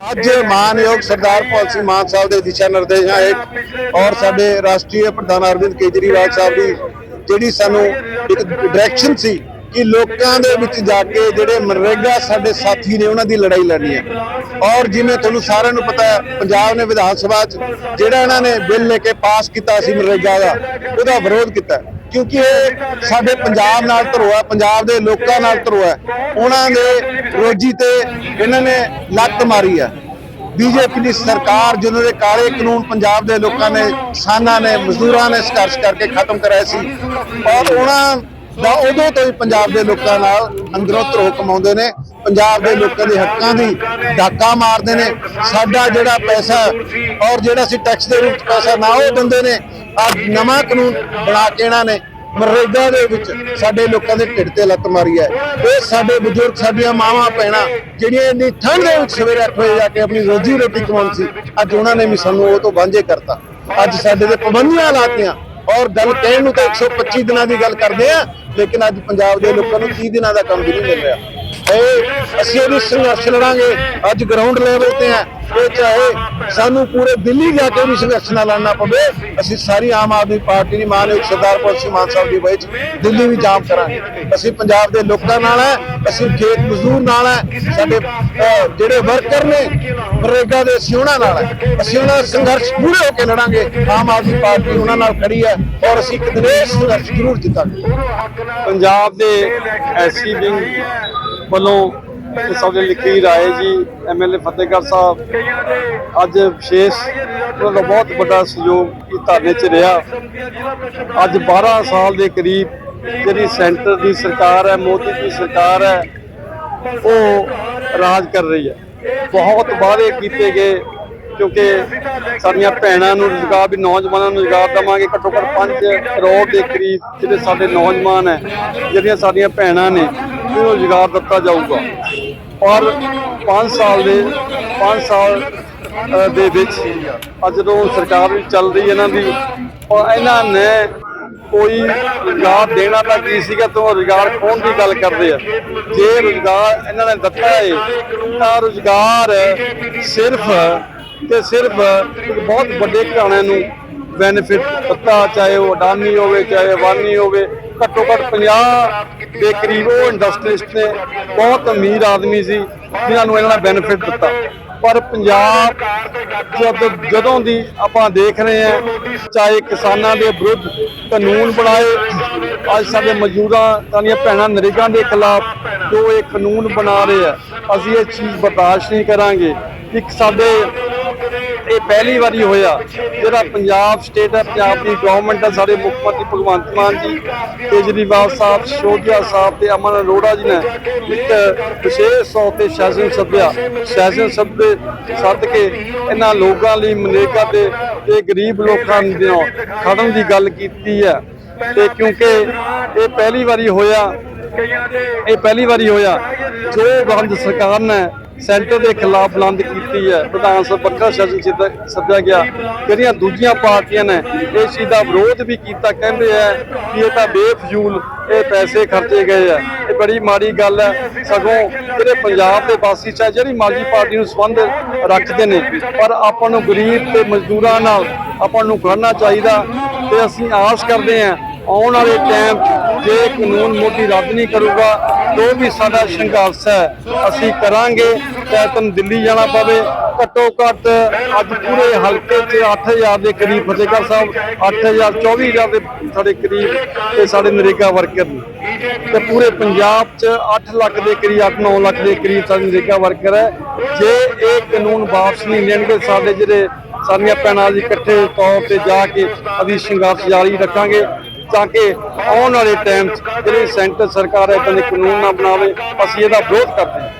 ਅੱਜ ਮਾਨਯੋਗ ਸਰਦਾਰ ਭਗਤ ਸਿੰਘ ਮਾਨ ਸਾਹਿਬ ਦੇ ਦਿਸ਼ਾ ਨਿਰਦੇਸ਼ਾਂ ਹੇਠ ਔਰ ਸਾਡੇ ਰਾਸ਼ਟਰੀ ਪ੍ਰਧਾਨ ਅਰਵਿੰਦ ਕੇਜਰੀਵਾਲ ਸਾਹਿਬ ਦੀ ਜਿਹੜੀ ਸਾਨੂੰ ਇੱਕ ਡਾਇਰੈਕਸ਼ਨ ਸੀ ਕਿ ਲੋਕਾਂ ਦੇ ਵਿੱਚ ਜਾ ਕੇ ਜਿਹੜੇ ਮਨਰੇਗਾ ਸਾਡੇ ਸਾਥੀ ਨੇ ਉਹਨਾਂ ਦੀ ਲੜਾਈ ਲੜਨੀ ਹੈ। ਔਰ ਜਿਵੇਂ ਤੁਹਾਨੂੰ ਸਾਰਿਆਂ ਨੂੰ ਪਤਾ ਹੈ, ਪੰਜਾਬ ਨੇ ਵਿਧਾਨ ਸਭਾ 'ਚ ਜਿਹੜਾ ਇਹਨਾਂ ਨੇ ਬਿੱਲ ਲੈ ਕੇ ਪਾਸ ਕੀਤਾ ਸੀ ਮਨਰੇਗਾ ਦਾ, ਉਹਦਾ ਵਿਰੋਧ ਕੀਤਾ ਕਿਉਂਕਿ ਇਹ ਸਾਡੇ ਪੰਜਾਬ ਨਾਲ ਧਰੋਆ, ਪੰਜਾਬ ਦੇ ਲੋਕਾਂ ਨਾਲ ਧਰੋਆ। ਉਹਨਾਂ ਦੇ ਰੋਜੀ ਤੇ ਇਹਨਾਂ ਨੇ ਲੱਤ ਮਾਰੀ ਹੈ ਬੀਜੇਪੀ ਦੀ ਸਰਕਾਰ ਜਿਹਨਾਂ ਦੇ ਕਾਲੇ ਕਾਨੂੰਨ ਪੰਜਾਬ ਦੇ ਲੋਕਾਂ ਨੇ, ਕਿਸਾਨਾਂ ਨੇ, ਮਜ਼ਦੂਰਾਂ ਨੇ ਸੰਘਰਸ਼ ਕਰਕੇ ਖਤਮ ਕਰਾਏ ਸੀ, ਔਰ ਉਹਨਾਂ ਦਾ ਉਦੋਂ ਤੋਂ ਹੀ ਪੰਜਾਬ ਦੇ ਲੋਕਾਂ ਨਾਲ ਅੰਦਰੋਂ ਧਰੋ ਕਮਾਉਂਦੇ ਨੇ। ਪੰਜਾਬ ਦੇ ਲੋਕਾਂ ਦੇ ਹੱਕਾਂ ਦੀ ਡਾਕਾ ਮਾਰਦੇ ਨੇ। ਸਾਡਾ ਜਿਹੜਾ ਪੈਸਾ ਔਰ ਜਿਹੜਾ ਅਸੀਂ ਟੈਕਸ ਦੇ ਰੂਪ ਪੈਸਾ ਨਾ ਉਹ ਦਿੰਦੇ ਨੇ ਅੱਜ ਨਵਾਂ ਕਾਨੂੰਨ ਬਣਾ ਕੇ ਇਹਨਾਂ ਨੇ ਮਰੇਗਾ ਦੇ ਵਿੱਚ ਸਾਡੇ ਲੋਕਾਂ ਦੇ ਢਿੱਡ ਤੇ ਲੱਤ ਮਾਰੀ ਹੈ। ਇਹ ਸਾਡੇ ਬਜ਼ੁਰਗ, ਸਾਡੀਆਂ ਮਾਵਾਂ, ਭੈਣਾਂ ਜਿਹੜੀਆਂ ਇੰਨੀ ਠੰਡ ਦੇ ਵਿੱਚ ਸਵੇਰੇ 8 ਵਜੇ ਜਾ ਕੇ ਆਪਣੀ ਰੋਜੀ ਰੋਟੀ ਕਮਾਉਣੀ ਸੀ, ਅੱਜ ਉਹਨਾਂ ਨੇ ਵੀ ਸਾਨੂੰ ਉਹ ਤੋਂ ਵਾਂਝੇ ਕਰਤਾ। ਅੱਜ ਸਾਡੇ ਦੇ ਪਾਬੰਦੀਆਂ ਲਾਤੀਆਂ ਔਰ ਗੱਲ ਕਹਿਣ ਨੂੰ ਤਾਂ 125 ਦਿਨਾਂ ਦੀ ਗੱਲ ਕਰਦੇ ਆ ਲੇਕਿਨ ਅੱਜ ਪੰਜਾਬ ਦੇ ਲੋਕਾਂ ਨੂੰ 30 ਦਿਨਾਂ ਦਾ ਕੰਮ ਵੀ ਨਹੀਂ ਮਿਲ ਰਿਹਾ। ਇਹ ਅਸੀਂ ਇਹਦੀ ਸੰਘਰਸ਼ ਲੜਾਂਗੇ। ਅੱਜ ਗਰਾਊਂਡ ਲੈਵਲ ਤੇ ਆ ਇਹ ਚਾਹੇ ਸਾਨੂੰ ਪੂਰੇ ਦਿੱਲੀ ਜਾ ਕੇ ਵੀ ਸੰਘਰਸ਼ ਨਾਲ ਲੜਨਾ ਪਵੇ, ਅਸੀਂ ਸਾਰੀ ਆਮ ਆਦਮੀ ਪਾਰਟੀ ਦੀ ਮਾਨਯੋਗ ਸਰਦਾਰ ਭਗਤ ਸਿੰਘ ਮਾਨ ਸਾਹਿਬ ਦੀ ਵਿੱਚ ਦਿੱਲੀ ਵੀ ਜਾਮ ਕਰਾਂਗੇ। ਅਸੀਂ ਪੰਜਾਬ ਦੇ ਲੋਕਾਂ ਨਾਲ ਹੈ, ਅਸੀਂ ਖੇਤ ਮਜ਼ਦੂਰ ਨਾਲ ਹੈ, ਸਾਡੇ ਜਿਹੜੇ ਵਰਕਰ ਨੇ ਨਰੇਗਾ ਦੇ ਅਸੀਂ ਉਹਨਾਂ ਨਾਲ ਹੈ। ਅਸੀਂ ਉਹਨਾਂ ਦਾ ਸੰਘਰਸ਼ ਪੂਰੇ ਹੋ ਕੇ ਲੜਾਂਗੇ। ਆਮ ਆਦਮੀ ਪਾਰਟੀ ਉਹਨਾਂ ਨਾਲ ਖੜੀ ਹੈ ਔਰ ਅਸੀਂ ਇੱਕ ਦਿਨ ਸੰਘਰਸ਼ ਜ਼ਰੂਰ ਜਿੱਤਾਂਗੇ। ਪੰਜਾਬ ਦੇ ਐਸੀ ਵਿੰਗ ਵੱਲੋਂ ਸਾਡੇ ਲਿਖੀ ਰਾਏ ਜੀ ਐਮਐਲਏ ਫਤਿਹਗੜ੍ਹ ਸਾਹਿਬ ਅੱਜ ਵਿਸ਼ੇਸ਼ ਉਹਨਾਂ ਦਾ ਬਹੁਤ ਵੱਡਾ ਸਹਿਯੋਗ ਇਸ ਧਰਨੇ 'ਚ ਰਿਹਾ। ਅੱਜ 12 ਸਾਲ ਦੇ ਕਰੀਬ ਜਿਹੜੀ ਸੈਂਟਰ ਦੀ ਸਰਕਾਰ ਹੈ ਮੋਦੀ ਦੀ ਸਰਕਾਰ ਹੈ ਉਹ ਰਾਜ ਕਰ ਰਹੀ ਹੈ। ਬਹੁਤ ਵਾਅਦੇ ਕੀਤੇ ਗਏ ਕਿਉਂਕਿ ਸਾਡੀਆਂ ਭੈਣਾਂ ਨੂੰ ਰੁਜ਼ਗਾਰ ਵੀ ਨੌਜਵਾਨਾਂ ਨੂੰ ਰੁਜ਼ਗਾਰ ਦੇਵਾਂਗੇ ਘੱਟੋ ਘੱਟ 5 ਕਰੋੜ ਦੇ ਕਰੀਬ ਜਿਹੜੇ ਸਾਡੇ ਨੌਜਵਾਨ ਹੈ ਜਿਹੜੀਆਂ ਸਾਡੀਆਂ ਭੈਣਾਂ ਨੇ ਉਹਨਾਂ ਨੂੰ ਰੁਜ਼ਗਾਰ ਦਿੱਤਾ ਜਾਊਗਾ। ਔਰ 5 ਸਾਲ ਦੇ 5 ਸਾਲ ਦੇ ਵਿੱਚ ਅੱਜ ਜਦੋਂ ਸਰਕਾਰ ਵੀ ਚੱਲ ਰਹੀ ਇਹਨਾਂ ਦੀ। ਔਰ ਇਹਨਾਂ ਨੇ ਕੋਈ ਰੁਜ਼ਗਾਰ ਦੇਣਾ ਤਾਂ ਕੀ ਸੀਗਾ ਤੋਂ ਰੁਜ਼ਗਾਰ ਖੋਣ ਦੀ ਗੱਲ ਕਰਦੇ ਆ। ਜੇ ਰੁਜ਼ਗਾਰ ਇਹਨਾਂ ਨੇ ਦਿੱਤਾ ਹੈ ਤਾਂ ਰੁਜ਼ਗਾਰ ਸਿਰਫ ਤੇ ਸਿਰਫ ਬਹੁਤ ਵੱਡੇ ਘਰਾਣਿਆਂ ਨੂੰ ਬੈਨੀਫਿਟ ਦਿੱਤਾ, ਚਾਹੇ ਉਹ ਅਡਾਨੀ ਹੋਵੇ, ਚਾਹੇ ਅਬਾਨੀ ਹੋਵੇ। ਘੱਟੋ ਘੱਟ 50 ਦੇ ਕਰੀਬ ਉਹ ਇੰਡਸਟਰੀਸਟ ਨੇ, ਬਹੁਤ ਅਮੀਰ ਆਦਮੀ ਸੀ, ਜਿਨ੍ਹਾਂ ਨੂੰ ਇਹਨਾਂ ਨੇ ਬੈਨੀਫਿਟ ਦਿੱਤਾ। ਪਰ ਪੰਜਾਬ ਜਦ ਜਦੋਂ ਦੀ ਆਪਾਂ ਦੇਖ ਰਹੇ ਹਾਂ, ਚਾਹੇ ਕਿਸਾਨਾਂ ਦੇ ਵਿਰੁੱਧ ਕਾਨੂੰਨ ਬਣਾਏ, ਅੱਜ ਸਾਡੇ ਮਜ਼ਦੂਰਾਂ ਸਾਡੀਆਂ ਭੈਣਾਂ ਨਰੇਗਾ ਦੇ ਖਿਲਾਫ ਜੋ ਇਹ ਕਾਨੂੰਨ ਬਣਾ ਰਹੇ ਆ, ਅਸੀਂ ਇਹ ਚੀਜ਼ ਬਰਦਾਸ਼ਤ ਨਹੀਂ ਕਰਾਂਗੇ। ਇੱਕ ਸਾਡੇ ਇਹ ਪਹਿਲੀ ਵਾਰੀ ਹੋਇਆ। ਜਿਹੜਾ ਪੰਜਾਬ ਸਟੇਟ ਹੈ, ਪੰਜਾਬ ਦੀ ਗਵਰਨਮੈਂਟ ਹੈ, ਸਾਡੇ ਮੁੱਖ ਮੰਤਰੀ ਭਗਵੰਤ ਮਾਨ ਜੀ, ਕੇਜਰੀਵਾਲ ਸਾਹਿਬ ਸ਼ੋਜਾ ਸਾਹਿਬ ਤੇ ਅਮਨ ਅਰੋੜਾ ਜੀ ਨੇ ਇੱਕ ਵਿਸ਼ੇਸ਼ ਤੌਰ ਤੇ ਸ਼ਾਸਨ ਸੱਦਿਆ ਸ਼ਾਸਨ ਸੱਦੇ ਸੱਦ ਕੇ ਇਹਨਾਂ ਲੋਕਾਂ ਲਈ ਮਨੇਕਾ ਤੇ ਤੇ ਗਰੀਬ ਲੋਕਾਂ ਨੂੰ ਖੜਨ ਦੀ ਗੱਲ ਕੀਤੀ ਹੈ। ਤੇ ਕਿਉਂਕਿ ਇਹ ਪਹਿਲੀ ਵਾਰੀ ਹੋਇਆ, ਇਹ ਪਹਿਲੀ ਵਾਰੀ ਹੋਇਆ। ਜੋ ਬੰਦ ਸਰਕਾਰ ਨੇ ਸੈਂਟਰ ਦੇ ਖਿਲਾਫ ਬੁਲੰਦ ਕੀਤੀ ਹੈ। ਵਿਧਾਨ ਸਭਾ ਪੱਕਾ ਸੈਸ਼ਨ ਸਿੱਧ- ਸੱਦਿਆ ਗਿਆ। ਜਿਹੜੀਆਂ ਦੂਜੀਆਂ ਪਾਰਟੀਆਂ ਨੇ, ਇਸ ਚੀਜ਼ ਦਾ ਵਿਰੋਧ ਵੀ ਕੀਤਾ। ਕਹਿੰਦੇ ਆ ਕਿ ਇਹ ਤਾਂ ਬੇਫਜ਼ੂਲ, ਇਹ ਪੈਸੇ ਖਰਚੇ ਗਏ ਆ। ਇਹ ਬੜੀ ਮਾੜੀ ਗੱਲ ਹੈ। ਸਗੋਂ ਜਿਹੜੇ ਪੰਜਾਬ ਦੇ ਵਾਸੀ ਚਾਹੇ ਜਿਹੜੀ ਮਰਜ਼ੀ ਪਾਰਟੀ ਨੂੰ ਸੰਬੰਧ ਰੱਖਦੇ ਨੇ, ਪਰ ਆਪਾਂ ਨੂੰ ਗਰੀਬ ਤੇ ਮਜ਼ਦੂਰਾਂ ਨਾਲ ਆਪਾਂ ਨੂੰ ਖੜਨਾ ਚਾਹੀਦਾ ਤੇ ਅਸੀਂ ਆਸ ਕਰਦੇ ਹਾਂ, ਆਉਣ ਵਾਲੇ ਟਾਈਮ 'ਚ ਜੇ ਕਾਨੂੰਨ ਮੋਦੀ ਰੱਦ ਨਹੀਂ ਕਰੂਗਾ, ਜੋ ਵੀ ਸਾਡਾ ਸੰਘਰਸ਼ ਹੈ, ਅਸੀਂ ਕਰਾਂਗੇ। ਚਾਹੇ ਤੁਹਾਨੂੰ ਦਿੱਲੀ ਜਾਣਾ ਪਵੇ। ਘੱਟੋ ਘੱਟ ਅੱਜ ਪੂਰੇ ਹਲਕੇ 'ਚ 8000 ਦੇ ਕਰੀਬ ਫਤਿਹਗੜ੍ਹ ਸਾਹਿਬ 8000 24000 ਦੇ ਸਾਡੇ ਕਰੀਬ ਤੇ ਸਾਡੇ ਨਰੇਗਾ ਵਰਕਰ ਨੇ। ਤੇ ਪੂਰੇ ਪੰਜਾਬ 'ਚ 8 ਲੱਖ ਦੇ ਕਰੀਬ 8-9 ਲੱਖ ਦੇ ਕਰੀਬ ਸਾਡੇ ਨਰੇਗਾ ਵਰਕਰ ਹੈ। ਜੇ ਇਹ ਕਾਨੂੰਨ ਵਾਪਸ ਨਹੀਂ ਲੈਣਗੇ, ਸਾਡੇ ਜਿਹੜੇ ਸਾਰੀਆਂ ਭੈਣਾਂ ਜੀ ਇਕੱਠੇ ਤੌਰ ਤੇ ਜਾ ਕੇ ਅਸੀਂ ਸੰਘਰਸ਼ ਜਾਰੀ ਰੱਖਾਂਗੇ। ਤਾਂ ਕਿ ਆਉਣ ਵਾਲੇ ਟਾਈਮ 'ਚ ਜਿਹੜੀ ਸੈਂਟਰ ਸਰਕਾਰ ਹੈ ਇਦਾਂ ਦੇ ਕਾਨੂੰਨ ਨਾ ਬਣਾਵੇ, ਅਸੀਂ ਇਹਦਾ ਵਿਰੋਧ ਕਰਦੇ ਹਾਂ।